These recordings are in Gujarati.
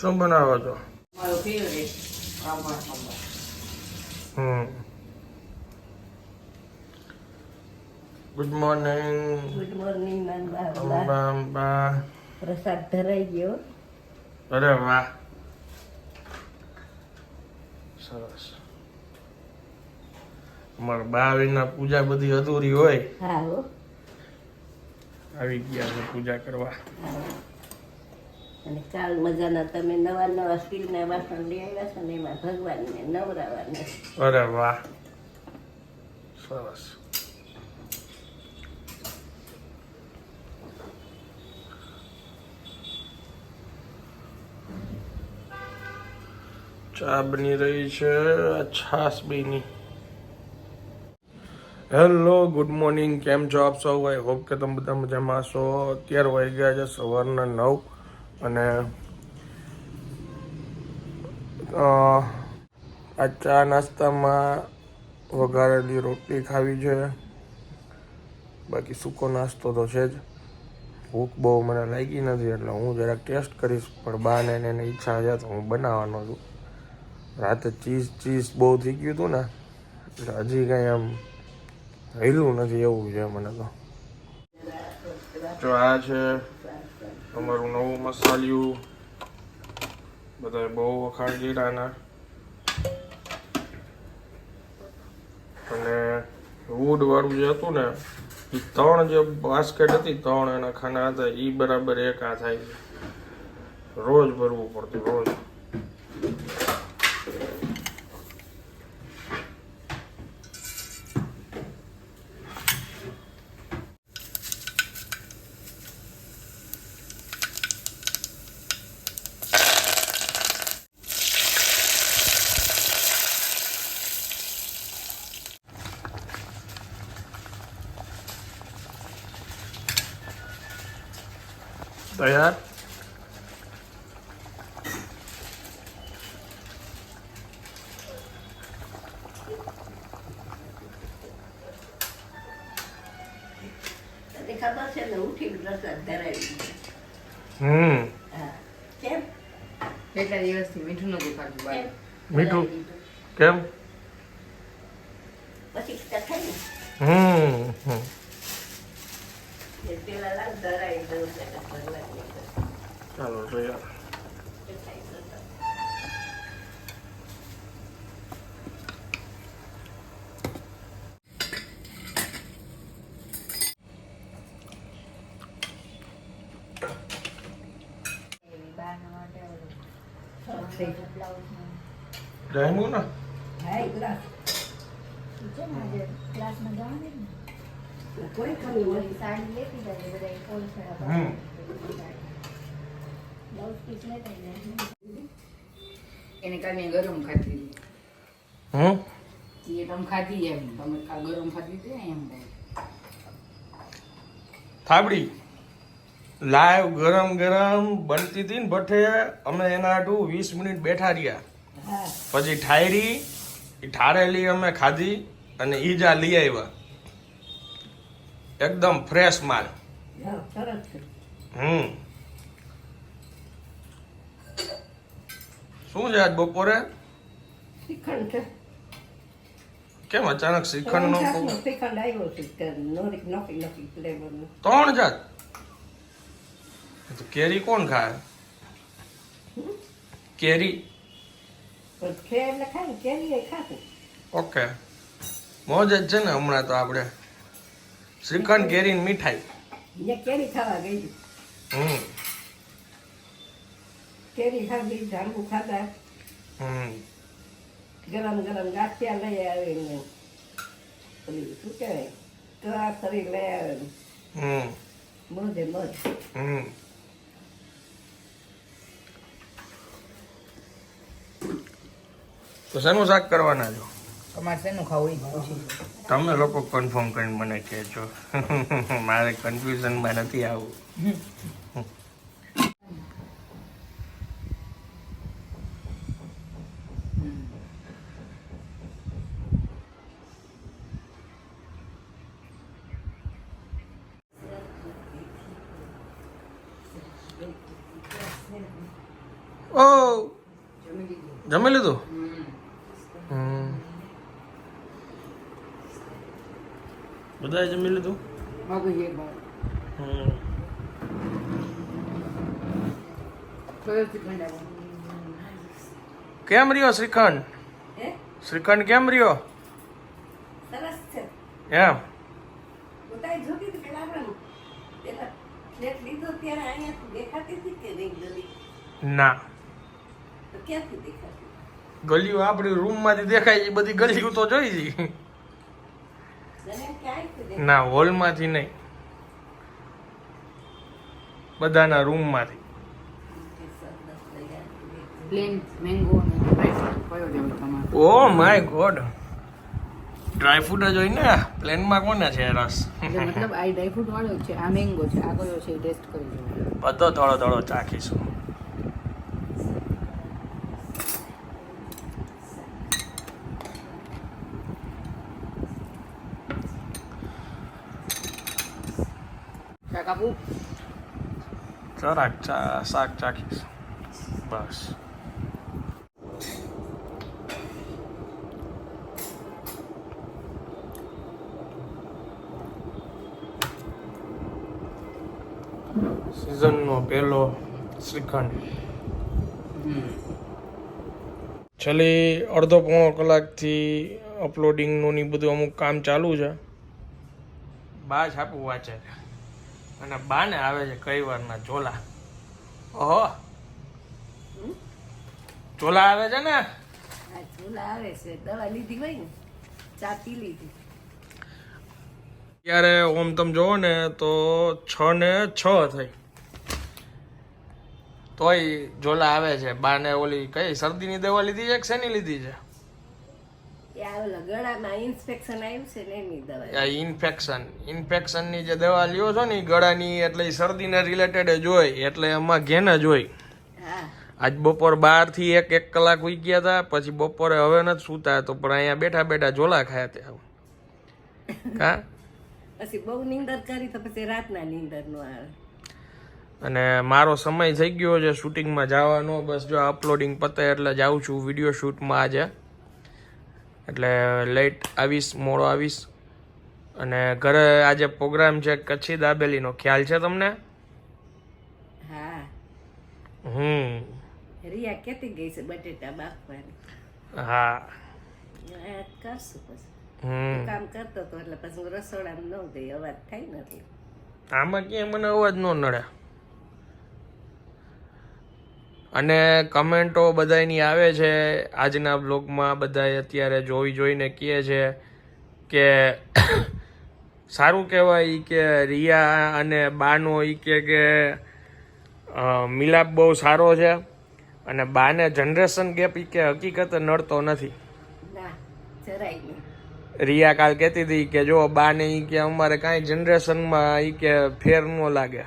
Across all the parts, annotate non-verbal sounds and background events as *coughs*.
શું બનાવો છો? Good morning good morning Amba પ્રસાદ ધરાઈ ગયો. અરે વાહ. સરસ. અમારા બાવીના પૂજા બધી અધૂરી હોય. આવી ગયા છે પૂજા કરવા. અને કાલ મજાના તમે નવા નવા સ્ટીલના વાસણ લઈ આવ્યા છો ને એમાં ભગવાનને નવરાવાને અરે વાહ. સરસ. ચા બની રહી છે છાસ બીની. Hello, good morning. કેમ છો આપ સૌ? હોપ કે તમે બધા મજામાં છો અત્યારે વાગી ગયા છે સવારના નવ. અને આ ચા નાસ્તામાં વઘારેલી રોટલી ખાવી છે. બાકી સૂકો નાસ્તો તો છે જ. ભૂખ બહુ મને લાગી નથી એટલે હું જરાક ટેસ્ટ કરીશ, પણ બાને એને ઈચ્છા છે તો હું બનાવવાનો છું. રાતે ચીઝ ચીઝ બહુ થઈ ગયું હતું ને, એટલે હજી કાંઈ આમ હેલું નથી એવું છે મને તો. જો આ છે અમારું નવું મસાલિયું બધા બહુ વખાણ જીરાના અને વુડ વાળું જે હતું ને એ ત્રણ જે બાસ્કેટ હતી, ત્રણ એના ખાના હતા એ બરાબર એક થાય રોજ ભરવું પડતું, રોજ. તૈયાર તને ખબર છે ને ઉઠીને પ્રસાદ ધરાવી હમ હા કેમ કેટલા દિવસથી મીઠું નતું ખાધું મીઠું? કેમ જામ્યું ને હા એક ગ્લાસ. કોઈ કમી નથી હમ. એને કાલે ગરમ ખાધી. હમ? એ તમે ખાધી એમ. તમે ગરમ ખાધી હતી ને એમ. થાબડી? લાઈવ ગરમ ગરમ બનતી હતી ને ભઠ્ઠે અમે એના હાટું વીસ મિનિટ બેઠા રહ્યા. પછી ઠાયરી એ ઠારેલી અમે ખાધી અને ઈજા લઈ આવ્યા. એકદમ ફ્રેશ માલ. હમ. શું છે આજ બપોરે? કેમ અચાનક શ્રીખંડ નો. ત્રણ જાત? તો કેરી કોણ ખાય? કેરી. ઓકે. મોજ જ છે ને હમણાં તો આપણે. શ્રીખંડ કેરી મીઠાઈ. કેરી ખાવા ગઈ હમ. કેરી ખાધી જાંબુ ખાધા. હમ. ગરમ ગરમ ગાંઠિયા લઈ આવીને પેલી શું કહેવાય? કરાસરી લઈ આવે હમ. મોજે મોજ. હમ. તો શેનું શાક કરવાના છો? તમારે શેનું ખાવું એ તમે લોકો કન્ફર્મ કરીને મને કહેજો. મારે કન્ફ્યુઝનમાં નથી આવું. ઓ! જમી લીધું જમી લીધું હમ. હમ બધાએ જમી લીધું. કેમ રહ્યો શ્રીખંડ? હે? શ્રીખંડ કેમ રહ્યો? સરસ છે. એમ. ના. ગલીઓ આપણી રૂમમાંથી દેખાય એ બધી ગલીઓ તો જોઈ જી ના હોલમાંથી નહીં. બધાના રૂમમાંથી oh my god. Dry fruit જ હોય ને પ્લેનમાં કોને છે રસ? મતલબ આ ડ્રાયફ્રૂટ વાળો છે આ મેંગો છે આ કયો છે ટેસ્ટ કરી બધો થોડો થોડો ચાખીશું. જરાક ચા શાક ચાખીશ બસ સિઝનનો પહેલો શ્રીખંડ છેલ્લી અડધો પોણો કલાકથી અપલોડિંગનું ને બધું અમુક કામ ચાલુ છે બા છાપું વાંચે અને બાને આવે છે કઈ વારના ચોલા ઓહો. ઝોલા આવે છે ને? આવે છે. દવા લીધી હોય ને ચા પી લીધી. ત્યારે ઓમ તમે જોવો ને તો છ ને છ થઈ. તોય ઝોલા આવે છે. બાને ઓલી કઈ શરદીની દવા લીધી છે કે શેની લીધી છે? ઇન્ફેક્શન. ઇન્ફેક્શનની જે દવા લ્યો છો ને ગળાની એટલે શરદીને રિલેટેડ જ હોય એટલે એમાં ઘેન જ હોય. આજ બપોર બારથી એક એક કલાક ઉઈ ગયા હતા પછી બપોરે હવે નથી સૂતા તો પણ અહીંયા બેઠા બેઠા ઝોલા ખાયા ત્યાં કા? પછી બહુ નીંદર કરી તો પછી રાતના નીંદર નો આવે. અને મારો સમય થઈ ગયો છે શૂટિંગમાં જવાનો. બસ જો અપલોડિંગ પતે એટલે જાઉં છું વીડિયો શૂટમાં આજે. એટલે લેટ આવીશ મોડો આવીશ. અને ઘરે આજે પ્રોગ્રામ છે કચ્છી દાબેલીનો. ખ્યાલ છે તમને? હા. હમ. રિયા કેતી ગઈ છે બટેટા બાફવાની. હા. કરશું પછી. હમ. કામ કરતો તો એટલે પછી રસોડામાં ન ગઈ અવાજ થાય નથી. આમાં ક્યાંય મને અવાજ ન નડે. અને કમેન્ટો બધાયની આવે છે. આજના બ્લોગમાં બધાય અત્યારે જોઈ જોઈને કહે છે કે *coughs* સારું કહેવાય કે રિયા અને બાનો એ કે કે મિલાપ બહુ સારો છે અને બાને જનરેશન ગેપ એ કે હકીકત નડતો નથી. રિયા કાલ કહેતી હતી કે જો બાને એ કે અમારે કાંઈ જનરેશનમાં એ કે ફેર ન લાગે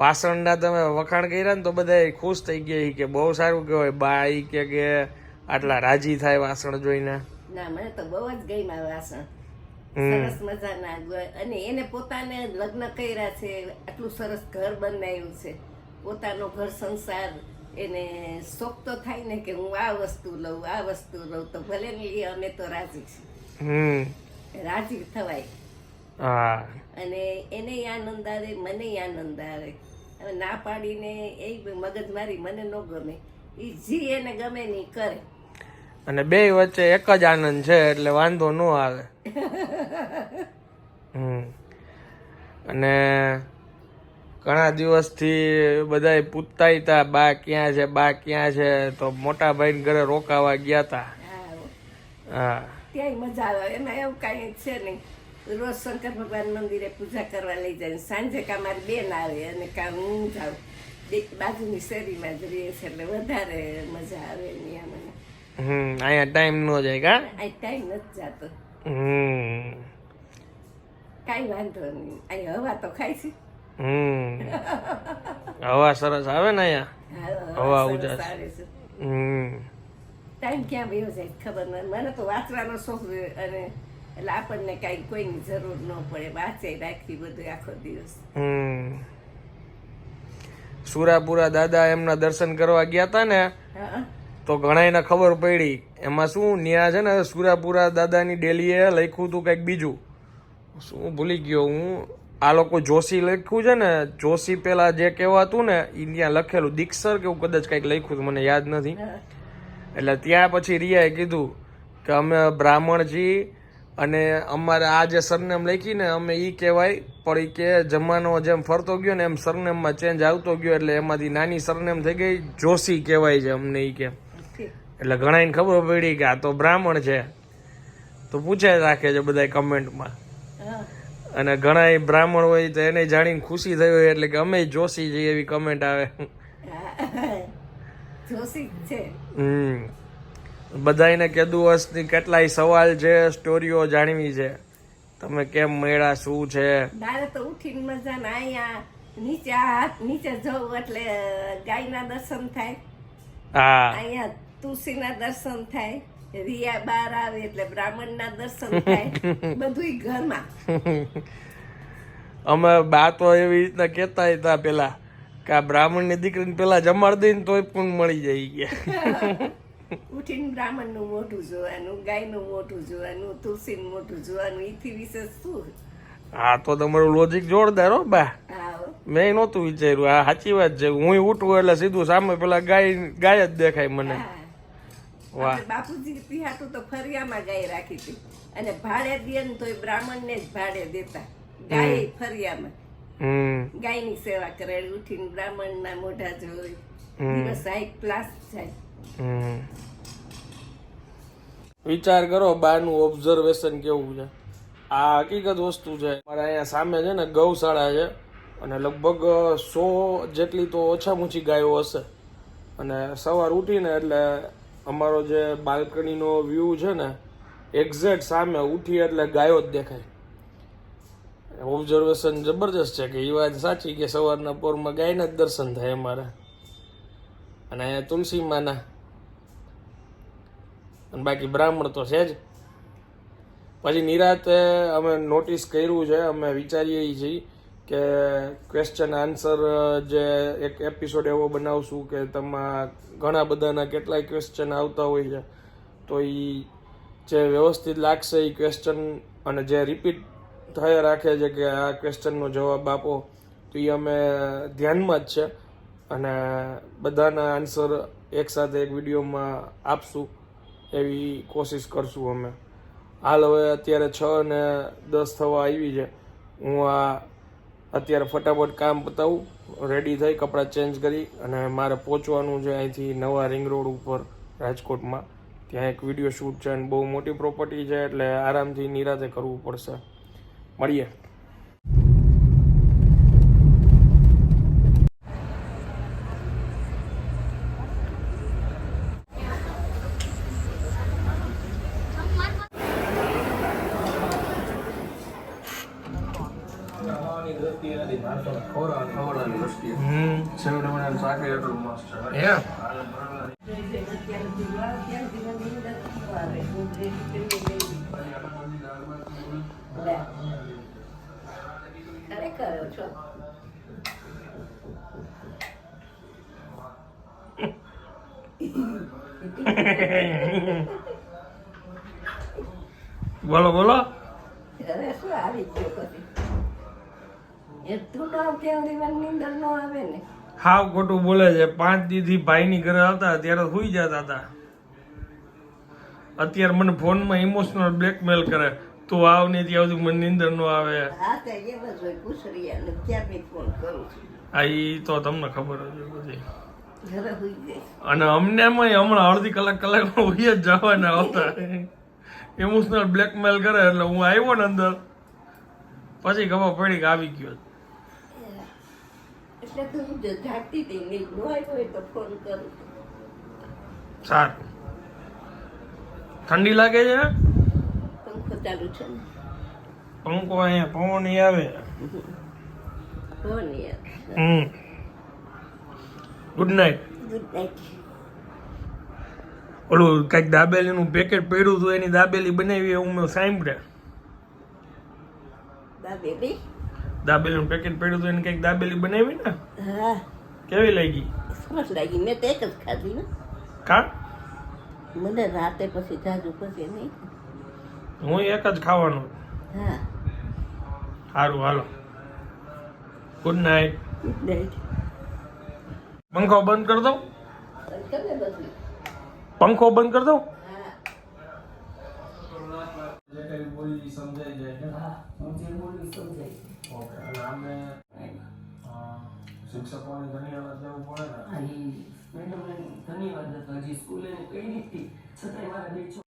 વાસણના તમે વખાણ કર્યા ને તો બધા ખુશ થઈ ગયા કે બહુ સારું કહેવાય. બાઈ કે કે આટલા રાજી થાય વાસણ જોઈને. ના મને તો બહુ જ ગમ્યા વાસણ. સરસ મજાના અને એને પોતાને લગ્ન કર્યા છે. આટલું સરસ ઘર બનાવ્યું છે. પોતાનો ઘર સંસાર એને શોખ તો થાય ને કે હું આ વસ્તુ લઉં આ વસ્તુ લઉં. તો ભલે ને લે અમે તો રાજી છીએ. રાજી થવાય. હા. અને એને આનંદ આવે મને આનંદ આવે. હવે ના પાડીને એ મગજ મારી મને ન ગમે. એ જી એને ગમે નહીં કરે. અને બે વચ્ચે એક જ આનંદ છે એટલે વાંધો ન આવે. *laughs* હમ. અને ઘણા દિવસથી બધાય પૂછતા હતા બા ક્યાં છે બા ક્યાં છે? તો મોટા ભાઈ ઘરે રોકાવા ગયા હતા હા. ત્યાં મજા આવે. એમાં એવું કાંઈ છે નહીં. રોજ શંકર ભગવાન મંદિરે પૂજા કરવા લઈ જાય સાંજે કાં મારી બેન આવે અને કાં હું જાઉં. બાજુની શેરીમાં જ રહીએ છે એટલે વધારે મજા આવે એની મને હમ અહીંયા ટાઈમ નો જાય કા? આ ટાઈમ નથી જાતો. હમ. કાંઈ વાંધો નહીં. અહીં હવા તો ખાય છે. હમ. હવા સરસ આવે ને અહીંયા? હવા ઉજાસ. હમ. ટાઈમ ક્યાં વયો જાય ખબર ન મને તો વાંચવાનો શોખ છે અને એટલે આપણને કાંઈ કોઈની જરૂર ન પડે વાંચે રાખવી બધું આખો દિવસ. હમ. સુરાપુરા દાદા એમના દર્શન કરવા ગયા હતા ને તો ઘણાયને ખબર પડી. એમાં શું ન્યા છે ને સુરાપુરા દાદાની ડેલીએ લખ્યું હતું કંઈક બીજું. શું ભૂલી ગયો હું? આ લોકો જોશી લખ્યું છે ને જોશી પેલા જે કહેવાતું ને એ ત્યાં લખેલું દીક્ષર કે એવું કદાચ કંઈક લખ્યું હતું મને યાદ નથી. એટલે ત્યાં પછી રિયાએ કીધું કે અમે બ્રાહ્મણ છીએ અને અમારે આ જે સરનેમ લખી ને અમે એ કહેવાય પણ એ કે જમાનો જેમ ફરતો ગયો ને એમ સરનેમમાં ચેન્જ આવતો ગયો એટલે એમાંથી નાની સરનેમ થઈ ગઈ જોશી કહેવાય છે અમને એ કે. એટલે ઘણાને ખબર પડી કે આ તો બ્રાહ્મણ છે. તો પૂછાય રાખે છે બધા કમેન્ટમાં. અને ઘણા બ્રાહ્મણ હોય તો એને જાણીને ખુશી થઈ હોય એટલે કે અમે જોશી છીએ એવી કમેન્ટ આવે. જોશી છે. હમ. બધાને વર્ષની કેટલાય સવાલ છે સ્ટોરીઓ જાણવી છે. તમે કેમ મળ્યા શું છે? મારે તો ઉઠીને મજા ના અહીંયા નીચે હાથ નીચે જવું એટલે ગાયના દર્શન થાય. હા. અહીંયા તુલસીના દર્શન થાય. રિયા બાર આવે એટલે બ્રાહ્મણના દર્શન થાય. *laughs* બધુંય ઘરમાં. અમે બા તો એવી રીતના કહેતા હતા પેલા કે આ બ્રાહ્મણની દીકરીને પેલા જમાડ દઈને તોય પણ મળી જાય. કે *laughs* ઉઠીને બ્રાહ્મણનું મોઢું જોવાનું ગાયનું મોઢું જોવાનું તુલસીનું મોઢું જોવાનું એથી વિશે શું? હા તો તમારું લોજિક જોરદાર હો બા. મેં નહોતું વિચાર્યું આ સાચી વાત છે. હું ઉઠું એટલે સીધું સામે પેલા ગાય ગાય જ દેખાય મને. વાહ. બાપુજી પિહાટું તો ફરિયામાં ગાય રાખી હતી. અને ભાડે દે ને તોય બ્રાહ્મણને જ ભાડે દેતા. ગાય ફરિયામાં. હમ. ગાયની સેવા કરે ઉઠીને બ્રાહ્મણના મોઢા જોઈ. દિવસ હાઈ ક્લાસ જાય. વિચાર કરો બારનું ઓબ્ઝર્વેશન કેવું છે? આ હકીકત વસ્તુ છે. મારા અહીંયા સામે છે ને ગૌશાળા છે અને લગભગ સો જેટલી તો ઓછામાં ઓછી ગાયો હશે. અને સવાર ઉઠીને એટલે અમારો જે બાલ્કનીનો વ્યૂ છે ને એક્ઝેક્ટ સામે ઉઠી એટલે ગાયો જ દેખાય. ઓબ્ઝર્વેશન જબરજસ્ત છે કે એ વાત સાચી કે સવારના પોરમાં ગાયના જ દર્શન થાય અમારે. અને અહીંયા તુલસી માના અને બાકી બ્રાહ્મણ તો છે જ. પછી નિરાતે અમે નોટિસ કર્યું છે, અમે વિચારીએ છીએ કે ક્વેશ્ચન આન્સર જે એક એપિસોડ એવો બનાવશું કે તેમાં ઘણા બધાના કેટલાય ક્વેશ્ચન આવતા હોય છે. તો એ જે વ્યવસ્થિત લાગશે એ ક્વેશ્ચન અને જે રિપીટ થયા રાખે છે કે આ ક્વેશ્ચનનો જવાબ આપો, તો એ અમે ધ્યાનમાં જ છે. અને બધાના આન્સર એકસાથે એક વિડીયોમાં આપશું. એવી કોશિશ કરશું અમે. હાલ હવે અત્યારે છ ને દસ થવા આવી છે. હું આ અત્યારે ફટાફટ કામ પતાવું રેડી થઈ કપડાં ચેન્જ કરી અને મારે પહોંચવાનું છે અહીંથી નવા રિંગ રોડ ઉપર, રાજકોટમાં. ત્યાં એક વીડિયો શૂટ છે અને બહુ મોટી પ્રોપર્ટી છે એટલે આરામથી નિરાતે કરવું પડશે. મળીએ. ખરેખર છો. બોલો બોલો. અરે શું આવી ગયો પછી? એ તું ન કેવડી વાર નીંદર ન આવે ને. હાવ ખોટું બોલે છે. પાંચ દીથી ભાઈની ઘરે આવતા ત્યારે સુઈ જતા હતા. અત્યારે મને ફોનમાં ઇમોશનલ બ્લેકમેલ કરે. તું આવ ને ત્યાં સુધી મને નીંદર ન આવે. હા એ તો તમને ખબર જ બધી. અને અમને હમણાં અડધી કલાક કલાકમાં હોય જ જવાના આવતા ઇમોશનલ બ્લેકમેલ કરે એટલે હું આવ્યો ને અંદર. પછી ખબર પડી કે આવી ગયો. સારું. ઠંડી લાગે છે? પંખો ચાલુ છે ને. પંખો અહીંયા પવન આવે. પવન યાર હમ. ગુડ નાઇટ ગુડ નાઇટ ઓલું કંઈક દાબેલીનું પેકેટ પડ્યું હતું એની દાબેલી બનાવી એવું મેં સાંભળ્યા. દાબેલી? દાબેલીનું પેકેટ પડ્યું હતું એની કંઈક દાબેલી બનાવી ને? હા. કેવી લાગી? સરસ લાગી. મેં તો એક જ ખાધી ને. કા? મને રાતે પછી જાજુ પછી નહીં. હું એક જ ખાવાનું. સારું હાલો. ગુડ નાઇટ પંખો બંધ કરી દઉં? પંખો બંધ કરી દઉં શિક્ષકોની ઘણી વાર જવું પડે ને ધન્યવાદ હજી સ્કૂલે કઈ નથી છતાંય મારા બે